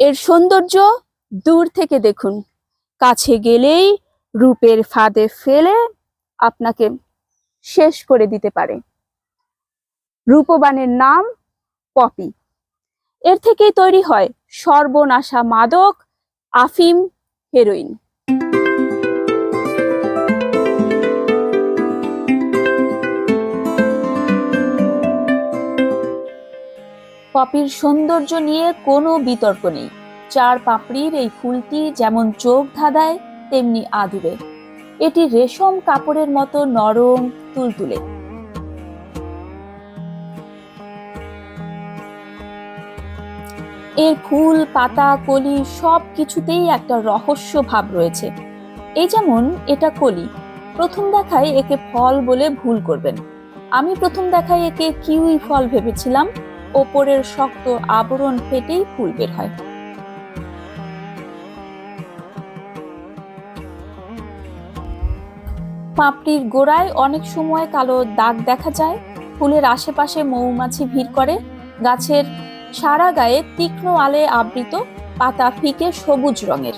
এর সৌন্দর্য দূর থেকে দেখুন। কাছে গেলেই রূপের ফাঁদে ফেলে আপনাকে শেষ করে দিতে পারে। রূপবানের নাম পপি। এর থেকেই তৈরি হয় সর্বনাশা মাদক, আফিম, হেরোইন। পপির সৌন্দর্য নিয়ে কোনো বিতর্ক নেই। চার পাপড়ির এই ফুলটি যেমন চোখ ধাঁধায়, তেমনি আদুরে। এটি রেশম কাপড়ের মতো নরম, তুলতুলে। এর ফুল, পাতা, কলি সব কিছুতেই একটা রহস্য ভাব রয়েছে। এই যেমন এটা কলি। প্রথম দেখায় একে ফল বলে ভুল করবেন। আমি প্রথম দেখায় একে কিউই ফল ভেবেছিলাম। ওপরের শক্ত আবরণ ফেটেই ফুল বের হয়। পাপড়ির গোড়ায় অনেক সময় কালো দাগ দেখা যায়, ফুলের আশেপাশে মৌমাছি ভিড় করে, গাছের সারা গায়ে তীক্ষ্ণ আলে আবৃত, পাতা ফিকে সবুজ রঙের।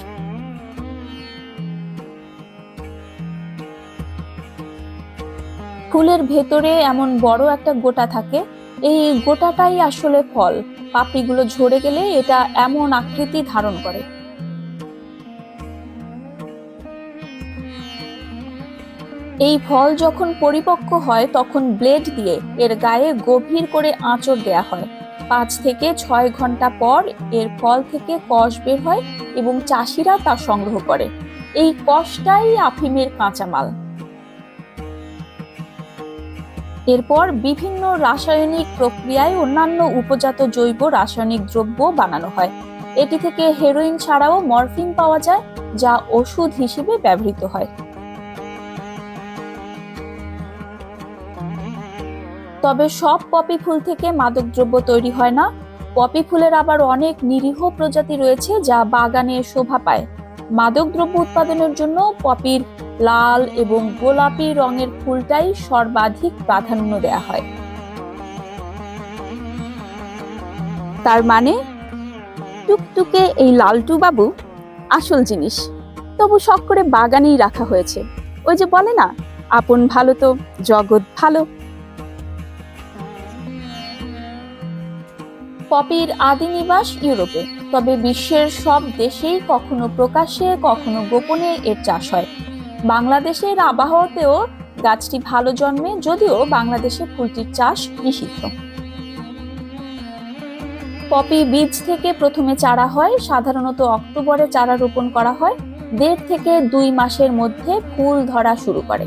ফুলের ভেতরে এমন বড় একটা গোটা থাকে এই গোটাটাই আসলে ফল। পাপড়িগুলো ঝরে গেলে এটা এমন আকৃতি ধারণ করে। এই ফল যখন পরিপক্ক হয়, তখন ব্লেড দিয়ে এর গায়ে গভীর করে আঁচড় দেয়া হয়। পাঁচ থেকে ছয় ঘণ্টা পর এর ফল থেকে কষ বের হয় এবং চাষিরা তা সংগ্রহ করে। এই কষটাই আফিমের কাঁচামাল। এরপর বিভিন্ন রাসায়নিক প্রক্রিয়ায় অন্যান্য উপজাত জৈব রাসায়নিক দ্রব্য বানানো হয়। এটি থেকে হেরোইন ছাড়াও মরফিন পাওয়া যায়, যা ওষুধ হিসেবে ব্যবহৃত হয়। তবে সব পপি ফুল থেকে মাদকদ্রব্য তৈরি হয় না। পপি ফুলের আবার অনেক নিরীহ প্রজাতি রয়েছে, যা বাগানে শোভা পায়। মাদকদ্রব্য উৎপাদনের জন্য পপির লাল এবং গোলাপি রঙের ফুলটাই সর্বাধিক প্রাধান্য দেয়া হয়। তার মানে? টুকটুকে এই লালটু বাবু আসল জিনিস। তবু শখ করে বাগানেই রাখা হয়েছে। ওই যে বলে না, আপন ভালো তো, জগৎ ভালো। পপির আদি নিবাস ইউরোপে। তবে বিশ্বের সব দেশেই কখনো প্রকাশ্যে, কখনো গোপনে এর চাষ হয়। বাংলাদেশের আবহাওয়াতেও গাছটি ভালো জন্মে, যদিও বাংলাদেশে ফুলটির চাষ নিষিদ্ধ। পপি বীজ থেকে প্রথমে চারা হয়, সাধারণত অক্টোবরে চারা রোপণ করা হয়। দেড় থেকে দুই মাসের মধ্যে ফুল ধরা শুরু করে।